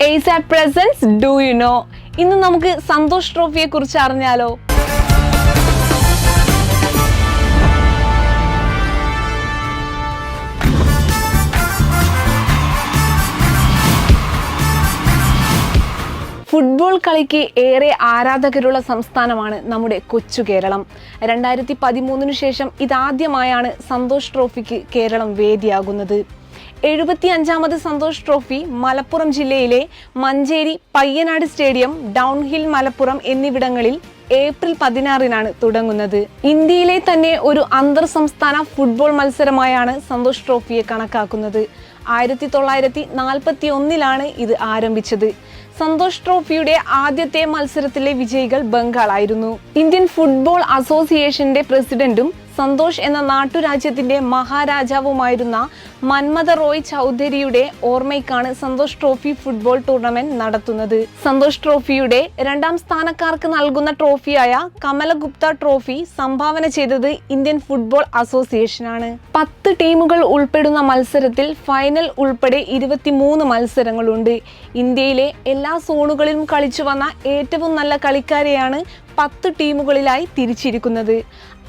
Presence do you know ഇന്ന് നമുക്ക് സന്തോഷ് ട്രോഫിയെ കുറിച്ച് അറിഞ്ഞാലോ? ഫുട്ബോൾ കളിക്ക് ഏറെ ആരാധകരുള്ള സംസ്ഥാനമാണ് നമ്മുടെ കൊച്ചു കേരളം. രണ്ടായിരത്തി പതിമൂന്നിനു ശേഷം ഇതാദ്യമായാണ് സന്തോഷ് ട്രോഫിക്ക് കേരളം വേദിയാകുന്നത്. എഴുപത്തി അഞ്ചാമത് സന്തോഷ് ട്രോഫി മലപ്പുറം ജില്ലയിലെ മഞ്ചേരി പയ്യനാട് സ്റ്റേഡിയം ഡൗൺഹിൽ മലപ്പുറം എന്നിവിടങ്ങളിൽ ഏപ്രിൽ പതിനാറിനാണ് തുടങ്ങുന്നത്. ഇന്ത്യയിലെ തന്നെ ഒരു അന്തർ സംസ്ഥാന ഫുട്ബോൾ മത്സരമായാണ് സന്തോഷ് ട്രോഫിയെ കണക്കാക്കുന്നത്. ആയിരത്തി തൊള്ളായിരത്തി നാൽപ്പത്തി ഒന്നിലാണ് ഇത് ആരംഭിച്ചത്. സന്തോഷ് ട്രോഫിയുടെ ആദ്യത്തെ മത്സരത്തിലെ വിജയികൾ ബംഗാളായിരുന്നു ഇന്ത്യൻ ഫുട്ബോൾ അസോസിയേഷന്റെ പ്രസിഡന്റും സന്തോഷ് എന്ന നാട്ടുരാജ്യത്തിന്റെ മഹാരാജാവുമായിരുന്ന മന്മഥ റോയ് ചൗധരിയുടെ ഓർമ്മയ്ക്കാണ് സന്തോഷ് ട്രോഫി ഫുട്ബോൾ ടൂർണമെന്റ് നടത്തുന്നത്. സന്തോഷ് ട്രോഫിയുടെ രണ്ടാം സ്ഥാനക്കാർക്ക് നൽകുന്ന ട്രോഫിയായ കമലഗുപ്ത ട്രോഫി സംഭാവന ചെയ്തത് ഇന്ത്യൻ ഫുട്ബോൾ അസോസിയേഷനാണ്. പത്ത് ടീമുകൾ ഉൾപ്പെടുന്ന മത്സരത്തിൽ ഫൈനൽ ഉൾപ്പെടെ ഇരുപത്തിമൂന്ന് മത്സരങ്ങളുണ്ട്. ഇന്ത്യയിലെ എല്ലാ സോണുകളിലും കളിച്ചു വന്ന ഏറ്റവും നല്ല കളിക്കാരെയാണ് പത്ത് ടീമുകളിലായി തിരിച്ചിരിക്കുന്നത്.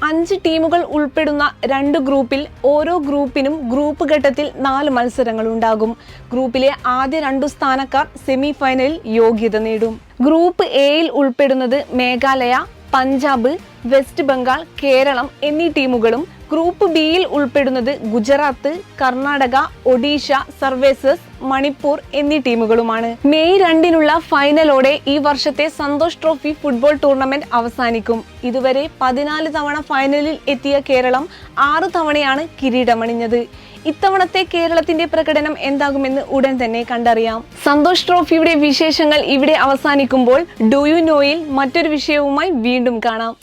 അഞ്ച് ടീമുകൾ ഉൾപ്പെടുന്ന രണ്ട് ഗ്രൂപ്പിൽ ഓരോ ഗ്രൂപ്പിനും ഗ്രൂപ്പ് ഘട്ടത്തിൽ നാല് മത്സരങ്ങൾ ഉണ്ടാകും. ഗ്രൂപ്പിലെ ആദ്യ രണ്ടു സ്ഥാനക്കാർ സെമി ഫൈനലിൽ യോഗ്യത നേടും. ഗ്രൂപ്പ് എയിൽ ഉൾപ്പെടുന്നത് മേഘാലയ പഞ്ചാബ് വെസ്റ്റ് ബംഗാൾ കേരളം എന്നീ ടീമുകളും ഗ്രൂപ്പ് ബിയിൽ ഉൾപ്പെടുന്നത് ഗുജറാത്ത് കർണാടക ഒഡീഷ സർവീസസ് മണിപ്പൂർ എന്നീ ടീമുകളുമാണ്. മെയ് രണ്ടിനുള്ള ഫൈനലോടെ ഈ വർഷത്തെ സന്തോഷ് ട്രോഫി ഫുട്ബോൾ ടൂർണമെന്റ് അവസാനിക്കും. ഇതുവരെ പതിനാല് തവണ ഫൈനലിൽ എത്തിയ കേരളം ആറ് തവണയാണ് കിരീടമണിഞ്ഞത്. ഇത്തവണത്തെ കേരളത്തിന്റെ പ്രകടനം എന്താകുമെന്ന് ഉടൻ തന്നെ കണ്ടറിയാം. സന്തോഷ് ട്രോഫിയുടെ വിശേഷങ്ങൾ ഇവിടെ അവസാനിക്കുമ്പോൾ ഡു യു നോയിൽ മറ്റൊരു വിഷയവുമായി വീണ്ടും കാണാം.